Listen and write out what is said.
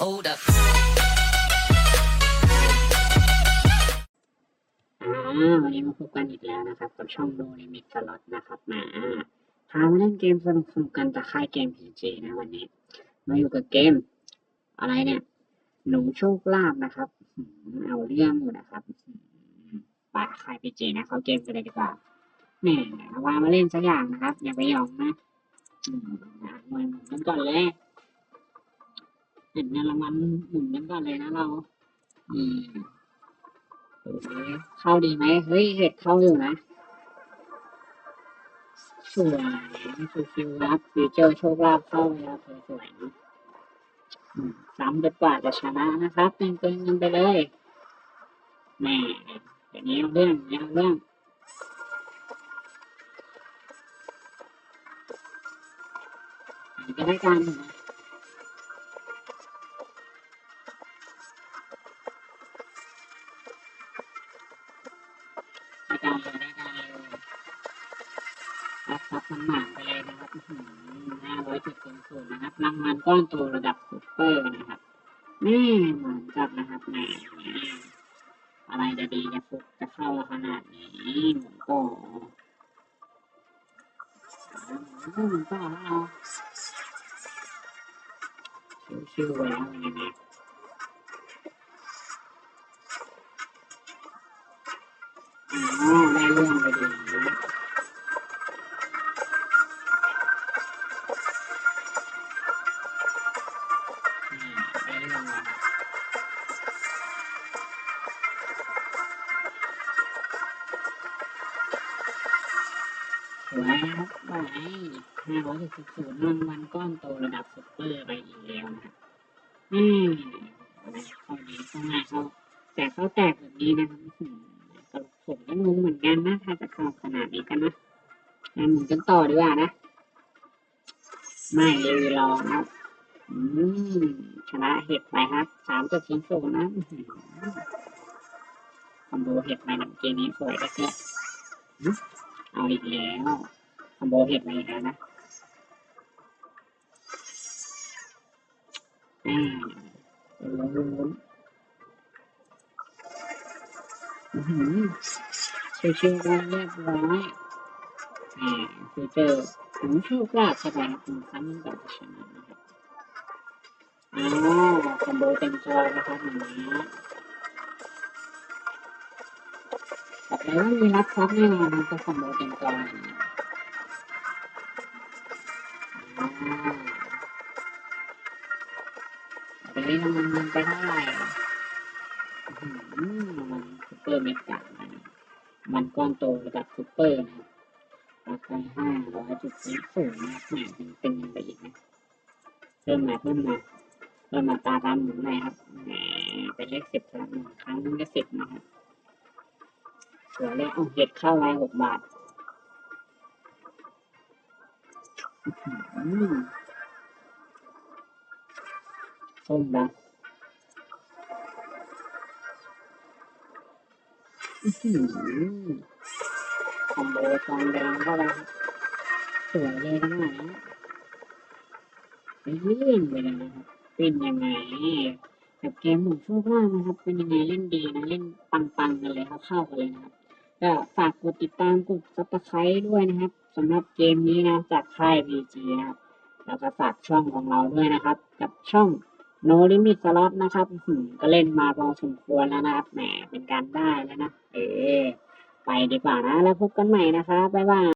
Hold up. วันนี้มาพบกันอีกแล้วนะครับ กับช่องดูลิมิตสล็อตนะครับมาพามาเล่นเกมสนุกสนุกกันจากค่ายเกม PG นะวันนี้ มาอยู่กับเกม อะไรเนี่ย หนูโชคลาภนะครับ เอาเรื่องอยู่นะครับป่าค่าย PG นะเขาเกมกันเลยดีกว่าแหม่าวางมาเล่นสักอย่างนะครับ อย่าไปยอมนะอืมอะมาหมุนกันก่อนเลย เห็นเนรางวัลหมุนกันก่อนเลยนะเราอืมเข้าดีไหมเฮ้ยเห็ดเข้าอยู่นะสวยฟิวๆครับฟิวเจอร์โชคลาภเข้าเลยครับสวยๆซ้ำจนกว่าจะชนะนะครับเต็งๆกันไปเลยแหม่เดี๋ยวนี้เรื่องเดี๋ยวนี้เรื่องอันนี้ก็ได้การนะ ได้การเลยได้การเลยรับทรัพย์มันหมากไปเลยนะครับห้าร้อยจุดศูนย์ศูนย์นะครับ รางวัลก้อนโตระดับซุปเปอร์นะครับ นี่เหมือนกับนะครับแหมอะไรจะดีจะฟุกจะเข้าขนาดนี้หมุนโตหมุนโตเราชิวๆไปแล้วอย่างนี้อ๋อ รื่องไปดีนะอืมได้เรื่องแล้สวยครับไปห้าร้อยสิบศูนย์รางวัลก้อนโตระดับซุปเปอร์ไปอีกแล้วนะครับอืมเข้าดีเข้าง่ายเข้าแต่เขาแตกแบบนี้นะครับ ผมก็งงเหมือนกันนะ ถ้าจะเข้าขนาดนี้กันนะงั้นหมุนกันต่อดีกว่านะ ไม่เลยรอครับอืมชนะเห็ดไปครับสามจุดศูนย์ศูนย์นะคอมโบเห็ดไปหนังเกมนี้สวยเลยเนี่ยเอาอีกแล้วคอมโบเห็ดมาอีกแล้วนะอ่าลุ้น ลุ้นลุ้นอื้อหือวกันเรียบร้อยอ่าคือเจอถึงโชคลาภเข้าไปครับหนึ่งครั้งมันก็จะชนะนะครับอ๋อคอมโบเต็มจอนะครับหนึ่งนะบอกเลยว่ามีรับทรัพย์แน่นอนนะถ้าคอมโบเต็มจออย่างนี้อ๋อไปเล่นมันมันไปเท่าไหร่อื้อหือมัน เปอร์เมกะนะมันก้อนโตระดับซุปเปอร์นะครับราคาห้าร้อยจุดศูนย์ศูนย์นะครับแหมเป็นเป็นยังไปอีกนะเพิ่มมาเพิ่มมาเริ่มมาตาตามหมุนเลยครับแหมเป็นเลขสิบแล้วหนึ่งครั้งก็สิบนะครับสวยเลยเอาเห็ดข้าวไรหกบาทอื้อหือส้มนะ คอมโบซองแดงเข้าไปครับสวยเลยทั้งนั้นไปเลื่นไปเลยนะครับเป็นยังไงกับเกมหมุนโชคลาภนะครับ เป็นยังไงเล่นดีนะเล่นปังๆกันเลยครับเข้ากันเลยนะครับก็ฝากกดติดตามกดซับสไครต์ด้วยนะครับสำหรับเกมนี้นะจากค่าย PG นะครับแล้วก็ฝากช่องของเราด้วยนะครับ กับช่อง โนลิมิตสล็อตนะครับก็เล่นมาพอสมควรแล้วนะครับ แหม เป็นการได้แล้วนะ เออ ไปดีกว่านะ แล้วพบกันใหม่นะครับ บ๊ายบาย